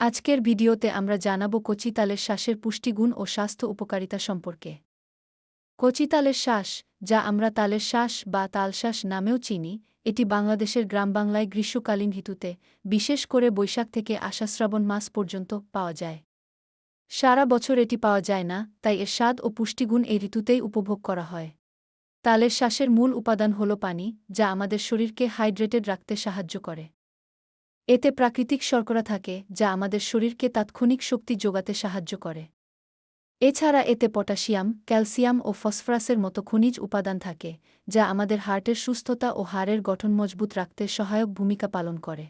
আজকের ভিডিওতে আমরা জানাব কচিতালের শ্বাসের পুষ্টিগুণ ও স্বাস্থ্য উপকারিতা সম্পর্কে। কচিতালের শ্বাস, যা আমরা তালের শ্বাস বা তালশ্বাস নামেও চিনি, এটি বাংলাদেশের গ্রামবাংলায় গ্রীষ্মকালীন ঋতুতে বিশেষ করে বৈশাখ থেকে আষাশ্রাবণ মাস পর্যন্ত পাওয়া যায়। সারা বছর এটি পাওয়া যায় না, তাই এর স্বাদ ও পুষ্টিগুণ এই ঋতুতেই উপভোগ করা হয়। তালের শ্বাসের মূল উপাদান হল পানি, যা আমাদের শরীরকে হাইড্রেটেড রাখতে সাহায্য করে। এতে প্রাকৃতিক শর্করা থাকে, যা আমাদের শরীরকে তাৎক্ষণিক শক্তি যোগাতে সাহায্য করে। এছাড়া এতে পটাশিয়াম, ক্যালসিয়াম ও ফসফরাসের মতো খনিজ উপাদান থাকে, যা আমাদের হার্টের সুস্থতা ও হাড়ের গঠন মজবুত রাখতে সহায়ক ভূমিকা পালন করে।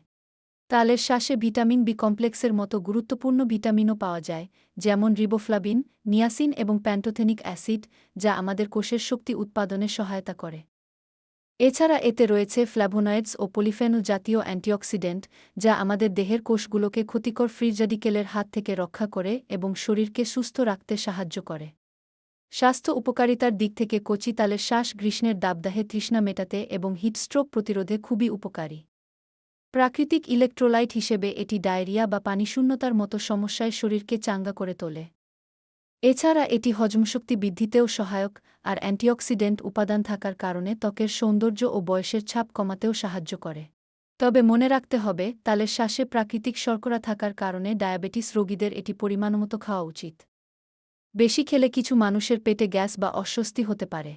তালের শ্বাসে ভিটামিন বি কমপ্লেক্সের মতো গুরুত্বপূর্ণ ভিটামিনও পাওয়া যায়, যেমন রিবোফ্লাবিন নিয়াসিন এবং প্যান্টোথেনিক অ্যাসিড, যা আমাদের কোষের শক্তি উৎপাদনে সহায়তা করে। এছাড়া এতে রয়েছে ফ্ল্যাভোনয়েডস ও পলিফেনল জাতীয় অ্যান্টিঅক্সিডেন্ট, যা আমাদের দেহের কোষগুলোকে ক্ষতিকর ফ্রিজাডিকেলের হাত থেকে রক্ষা করে এবং শরীরকে সুস্থ রাখতে সাহায্য করে। স্বাস্থ্য উপকারিতার দিক থেকে কচি তালের শ্বাস গ্রীষ্মের দাবদাহে তৃষ্ণা মেটাতে এবং হিটস্ট্রোক প্রতিরোধে খুবই উপকারী। প্রাকৃতিক ইলেকট্রোলাইট হিসেবে এটি ডায়রিয়া বা পানিশূন্যতার মতো সমস্যায় শরীরকে চাঙ্গা করে তোলে। এছাড়া এটি হজমশক্তি বৃদ্ধিতেও সহায়ক আর অ্যান্টিঅক্সিডেন্ট উপাদান থাকার কারণে ত্বকের সৌন্দর্য ও বয়সের ছাপ কমাতেও সাহায্য করে। তবে মনে রাখতে হবে, তালের শ্বাসে প্রাকৃতিক শর্করা থাকার কারণে ডায়াবেটিস রোগীদের এটি পরিমাণমতো খাওয়া উচিত। বেশি খেলে কিছু মানুষের পেটে গ্যাস বা অস্বস্তি হতে পারে।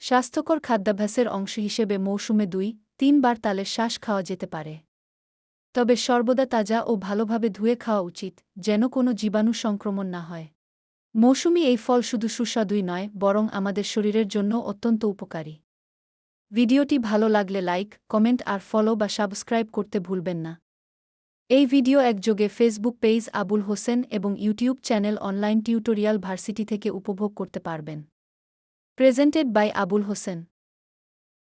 স্বাস্থ্যকর খাদ্যাভ্যাসের অংশ হিসেবে মৌসুমে দুই তিনবার তালের শ্বাস খাওয়া যেতে পারে। তবে সর্বদা তাজা ও ভালোভাবে ধুয়ে খাওয়া উচিত, যেন কোনো জীবাণু সংক্রমণ না হয়। মৌসুমি এই ফল শুধু সুস্বাদুই নয়, বরং আমাদের শরীরের জন্য অত্যন্ত উপকারী। ভিডিওটি ভালো লাগলে লাইক, কমেন্ট আর ফলো বা সাবস্ক্রাইব করতে ভুলবেন না। এই ভিডিও একযোগে ফেসবুক পেজ আবুল হোসেন এবং YouTube channel online tutorial varsity থেকে উপভোগ করতে পারবেন। Presented by Abul Hossain.